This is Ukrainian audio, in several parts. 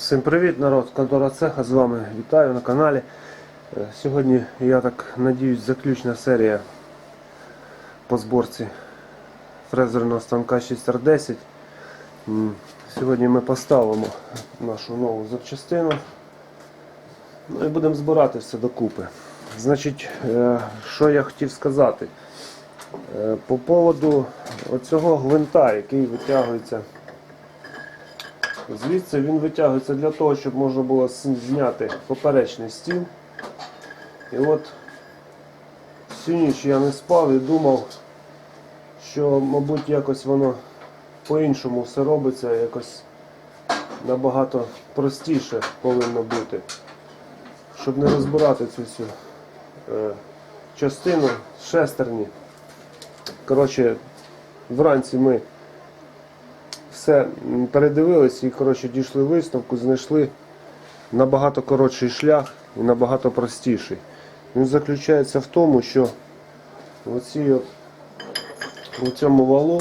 Всім привіт, народ, контора цеха, з вами вітаю на каналі. Е, Сьогодні, я так надіюсь, заключна серія по зборці фрезерного станка 6R10. Сьогодні ми поставимо нашу нову запчастину ну і будемо збирати все докупи. Значить, е, що я хотів сказати? Е, По поводу оцього гвинта, який витягується Звідси він витягується для того, щоб можна було зняти поперечний стіл. І от всю ніч я не спав і думав, що, мабуть, якось воно по-іншому все робиться, якось набагато простіше повинно бути. Щоб не розбирати цю всю е, частину шестерні. Коротше, вранці ми все передивились і коротше, дійшли висновку, знайшли набагато коротший шлях і набагато простіший. Він заключається в тому, що оці у цьому валу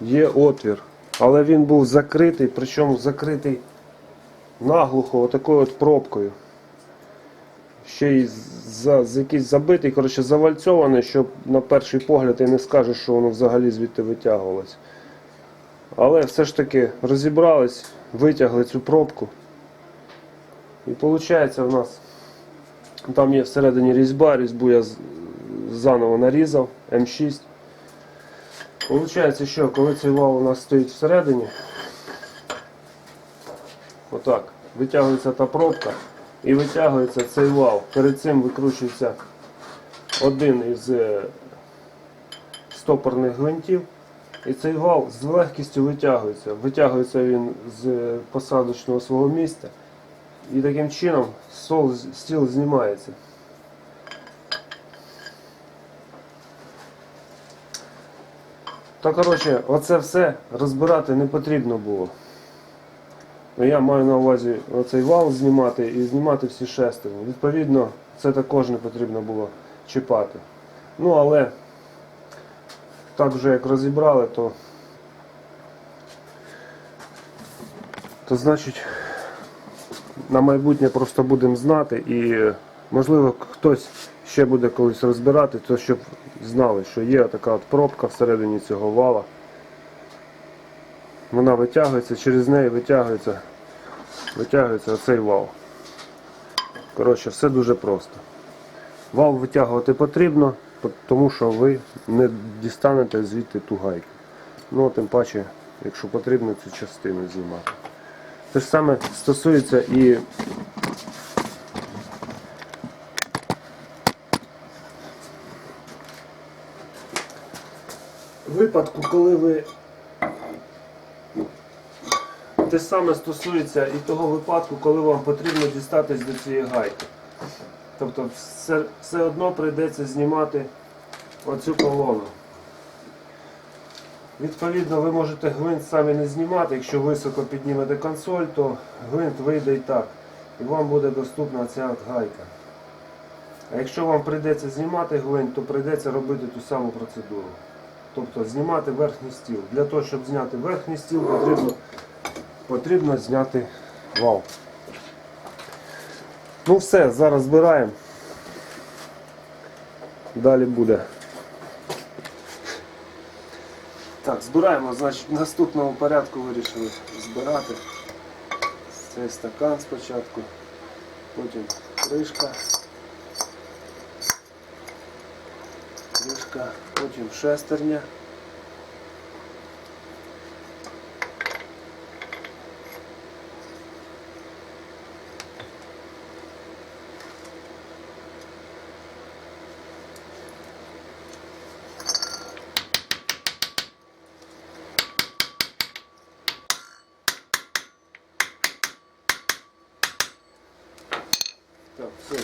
є отвір, але він був закритий, причому закритий наглухо отакою от пробкою. Ще й за, з якийсь забитий, коротше, завальцьований, щоб на перший погляд і не скажеш, що воно взагалі звідти витягувалось. Але все ж таки розібрались, витягли цю пробку. І виходить у нас там є всередині різьба, різьбу я заново нарізав, М6. Получається, що коли цей вал у нас стоїть всередині, отак, витягується та пробка і витягується цей вал. Перед цим викручується один із е, стопорних гвинтів. І цей вал з легкістю витягується. Витягується він з е, посадочного свого місця. І таким чином сол, стіл знімається. То коротше, оце все розбирати не потрібно було. Ну, Я маю на увазі оцей вал знімати і знімати всі шестерні. Відповідно, це також не потрібно було чіпати. Ну, але так вже як розібрали, то, то значить на майбутнє просто будемо знати і можливо хтось ще буде колись розбирати, то щоб знали, що є така от пробка всередині цього вала. Вона витягується, через неї витягується, витягується оцей вал. Коротше, все дуже просто. Вал витягувати потрібно, тому що ви не дістанете звідти ту гайку. Ну, тим паче, якщо потрібно цю частину знімати. Те ж саме стосується і випадку, коли ви те саме стосується і того випадку, коли вам потрібно дістатись до цієї гайки. Тобто все, все одно прийдеться знімати оцю колону. Відповідно, ви можете гвинт самі не знімати, якщо високо піднімете консоль, то гвинт вийде і так. І вам буде доступна ця гайка. А якщо вам прийдеться знімати гвинт, то прийдеться робити ту саму процедуру. Тобто знімати верхній стіл. Для того, щоб зняти верхній стіл, потрібно, потрібно зняти вал. Ну все, зараз збираємо. Далі буде. Так, збираємо, значить, в наступному порядку вирішили збирати цей стакан спочатку, потім кришка, кришка, потім шестерня.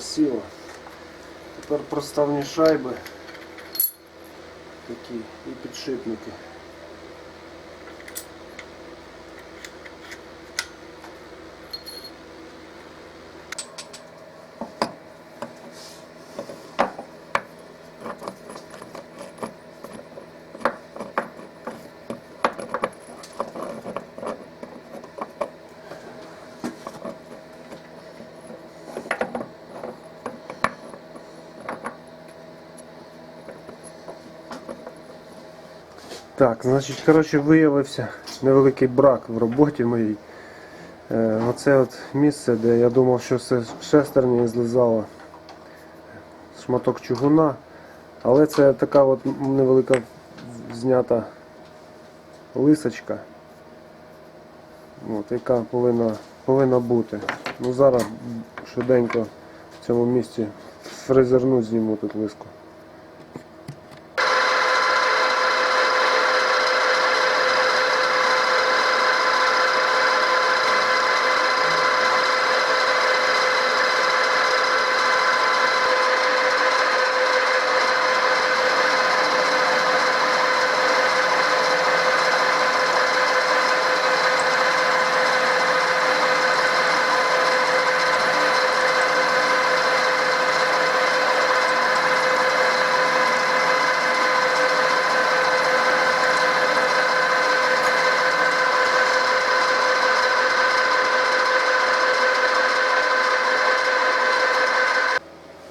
Так, Теперь проставні шайби такі і підшипники. Так, значить, коротше, виявився невеликий брак в роботі моїй. Е, оце от місце, де я думав, що це шестерні злизало шматок чугуна, але це така от невелика знята лисочка, от, яка повинна, повинна бути. Ну зараз швиденько в цьому місці фрезерну зніму тут лиску.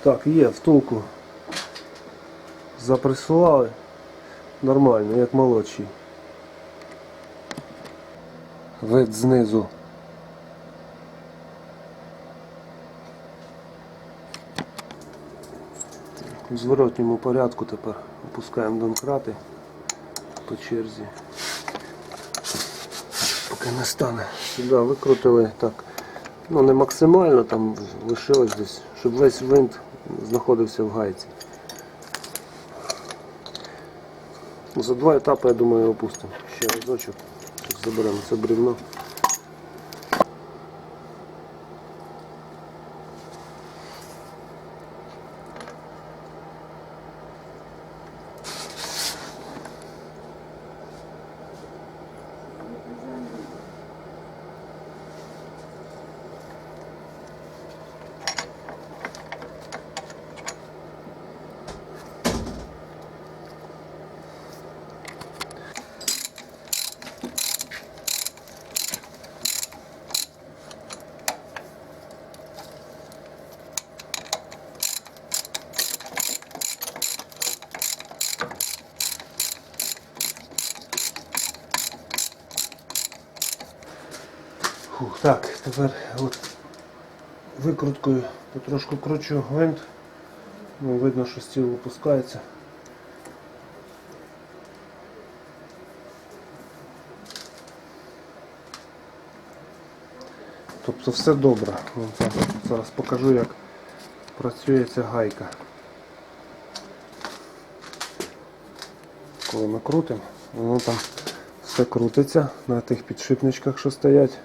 Так, є, втулку запресували. Нормально, як молодший. Вид знизу. У зворотньому порядку тепер опускаємо домкрати по черзі. Поки не стане. Сюди викрутили так. Ну не максимально, там лишилось десь, щоб весь винт знаходився в гайці. За два етапи, я думаю, опустимо. Ще разочок. Заберемо це брівно. Фух, так, тепер от викруткою потрошку кручу гвинт. Ну, видно, що стіл опускається. Тобто все добре. Там. Зараз покажу як працює ця гайка. Коли ми крутимо, воно там все крутиться на тих підшипничках, що стоять.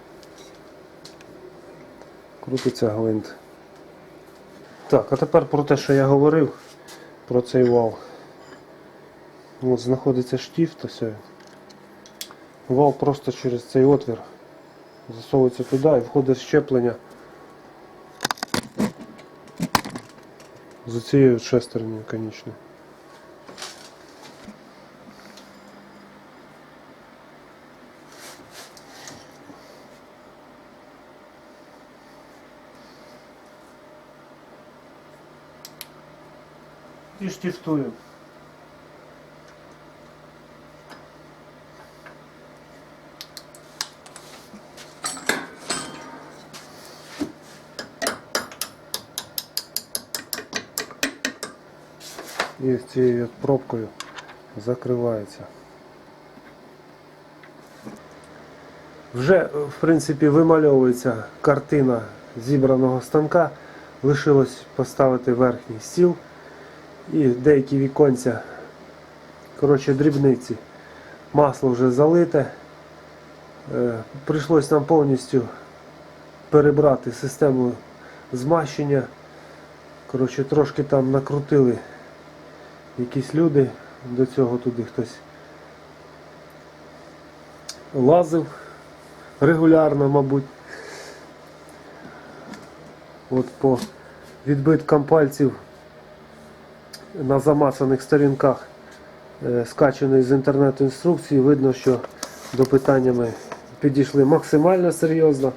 Крутиться гвинт. Так, а тепер про те, що я говорив, про цей вал. От знаходиться штіфт, ось. він. Вал просто через цей отвір засовується туди і входить щеплення з цією шестернею конічною. І штифтую. І цією пробкою закривається. Вже, в принципі, вимальовується картина зібраного станка. Лишилось поставити верхній стіл і деякі віконця, коротше, дрібниці. Масло вже залите. Е, Прийшлось нам повністю перебрати систему змащення. Коротше, трошки там накрутили якісь люди, до цього туди хтось лазив регулярно, мабуть. От по відбиткам пальців на замацаних сторінках е, скачаної з інтернету інструкції видно, що до питання ми підійшли максимально серйозно.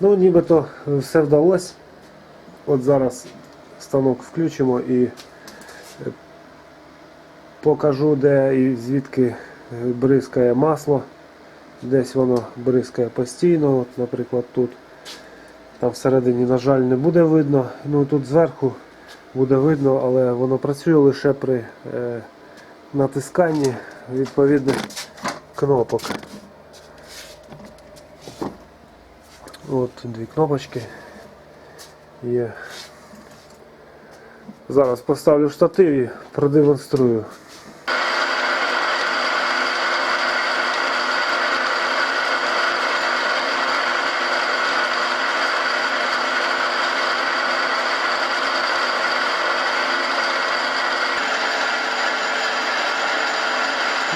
Ну, нібито все вдалося. От зараз станок включимо і е, покажу, де і звідки е, бризкає масло, десь воно бризкає постійно, от, наприклад, тут. Там всередині, на жаль, не буде видно. Ну тут зверху буде видно, але воно працює лише при е, натисканні відповідних кнопок. От дві кнопочки є. Зараз поставлю штатив і продемонструю.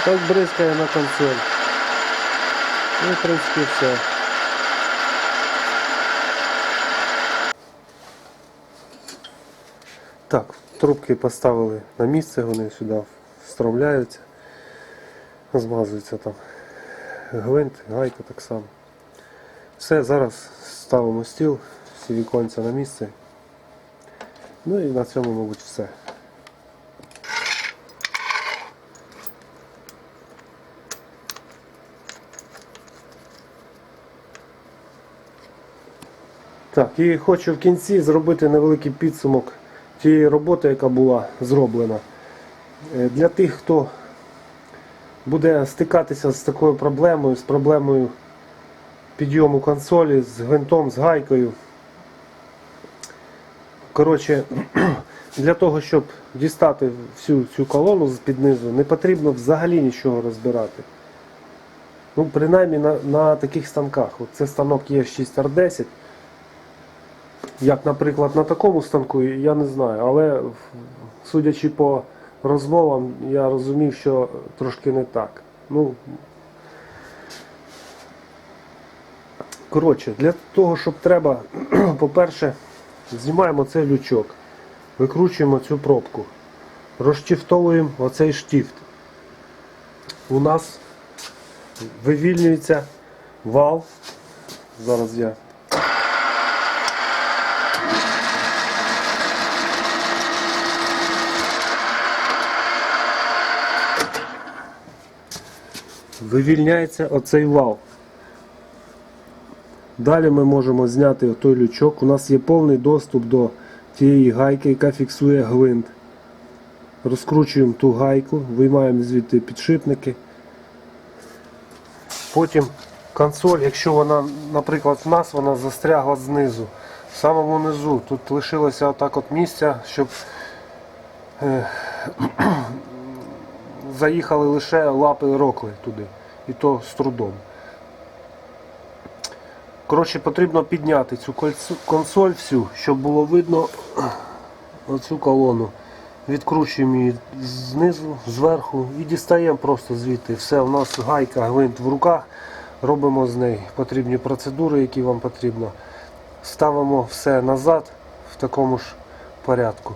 Так бризкає на консоль. Ну, в принципі, все. Так, трубки поставили на місце, вони сюди встромляються, змазується там гвинт, гайка так само. Все, зараз ставимо стіл, всі віконця на місце. Ну і на цьому, мабуть, все. Так, і хочу в кінці зробити невеликий підсумок тієї роботи, яка була зроблена. Е, Для тих, хто буде стикатися з такою проблемою, з проблемою підйому консолі, з гвинтом, з гайкою. Коротше, для того, щоб дістати всю цю колону з під низу, не потрібно взагалі нічого розбирати. Ну, принаймні на, на таких станках. От це станок є 6R10. Як, наприклад, на такому станку, я не знаю, але судячи по розмовам, я розумів, що трошки не так. Ну, коротше, для того, щоб треба, по-перше, знімаємо цей лючок, викручуємо цю пробку, розштифтовуємо оцей штифт. У нас вивільнюється вал. Зараз я вивільняється оцей вал. Далі ми можемо зняти той лючок. У нас є повний доступ до тієї гайки, яка фіксує гвинт. Розкручуємо ту гайку, виймаємо звідти підшипники. Потім консоль, якщо вона, наприклад, в нас вона застрягла знизу, в самому низу, тут лишилося отак от місця, щоб е, заїхали лише лапи рокли туди. І то з трудом. Коротше, потрібно підняти цю консоль всю, щоб було видно оцю колону. Відкручуємо її знизу, зверху і дістаємо просто звідти. Все, у нас гайка, гвинт в руках. Робимо з неї потрібні процедури, які вам потрібно. Ставимо все назад в такому ж порядку.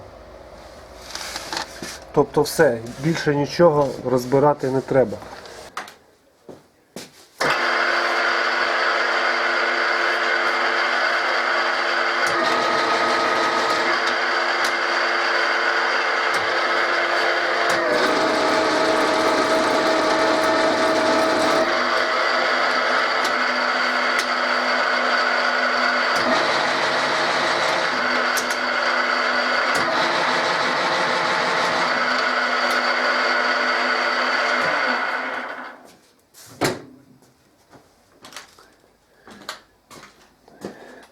Тобто все, більше нічого розбирати не треба.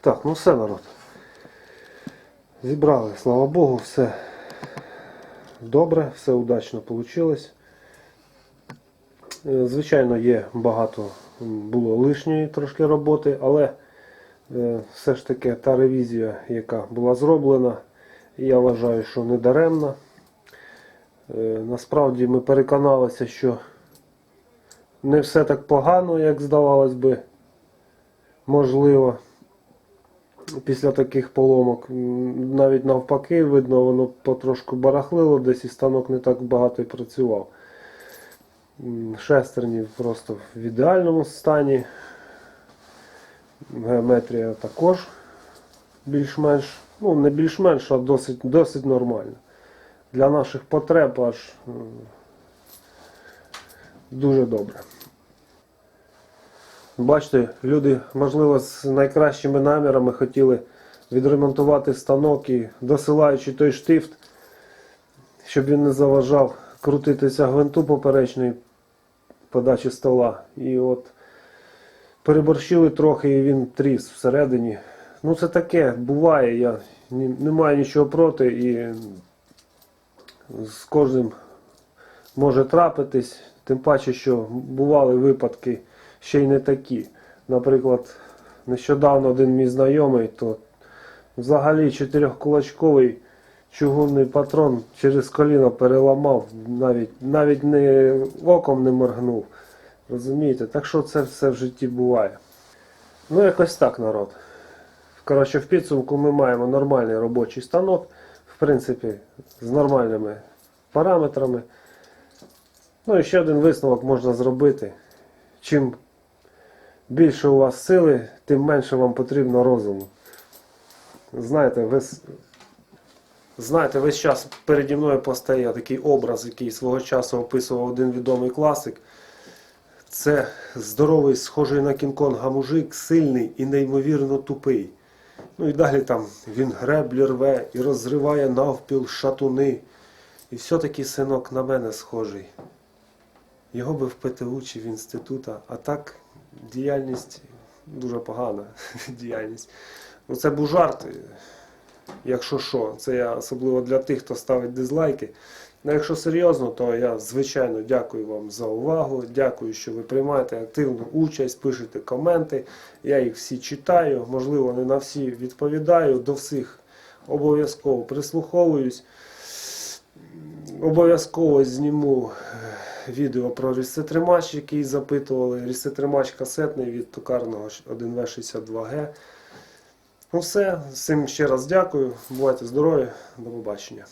Так, ну все, народ. Зібрали, слава Богу, все добре, все удачно вийшло. Звичайно, є багато було лишньої трошки роботи, але е, все ж таки та ревізія, яка була зроблена, я вважаю, що не даремна. Е, Насправді ми переконалися, що не все так погано, як здавалось би, можливо після таких поломок. Навіть навпаки, видно, воно потрошку барахлило, десь і станок не так багато і працював. Шестерні просто в ідеальному стані. Геометрія також більш-менш, ну не більш-менш, а досить, досить нормально. Для наших потреб аж дуже добре. Бачите, люди, можливо, з найкращими намірами хотіли відремонтувати станок і досилаючи той штифт, щоб він не заважав крутитися гвинту поперечної подачі стола. І от переборщили трохи і він тріс всередині. Ну це таке, буває, я не маю нічого проти і з кожним може трапитись, тим паче, що бували випадки ще й не такі. Наприклад, нещодавно один мій знайомий, то взагалі чотирьохкулачковий чугунний патрон через коліно переламав, навіть, навіть не оком не моргнув. Розумієте? Так що це все в житті буває. Ну, якось так, народ. Коротше, в підсумку ми маємо нормальний робочий станок, в принципі, з нормальними параметрами. Ну і ще один висновок можна зробити. Чим більше у вас сили, тим менше вам потрібно розуму. Знаєте, весь, знаєте, весь час переді мною постає такий образ, який свого часу описував один відомий класик. Це здоровий, схожий на Кінг-Конга мужик, сильний і неймовірно тупий. Ну і далі там він греблі рве і розриває навпіл шатуни. І все-таки синок на мене схожий. Його би в ПТУ чи в інститута, а так діяльність дуже погана діяльність. Ну це був жарт, якщо що. Це я особливо для тих, хто ставить дизлайки. Ну, якщо серйозно, то я звичайно дякую вам за увагу. Дякую, що ви приймаєте активну участь, пишете коменти. Я їх всі читаю. Можливо, не на всі відповідаю. До всіх обов'язково прислуховуюсь. Обов'язково зніму відео про рісцетримач, який запитували. Рісцетримач касетний від токарного 1В62Г. Ну все, всім ще раз дякую. Бувайте здорові, до побачення.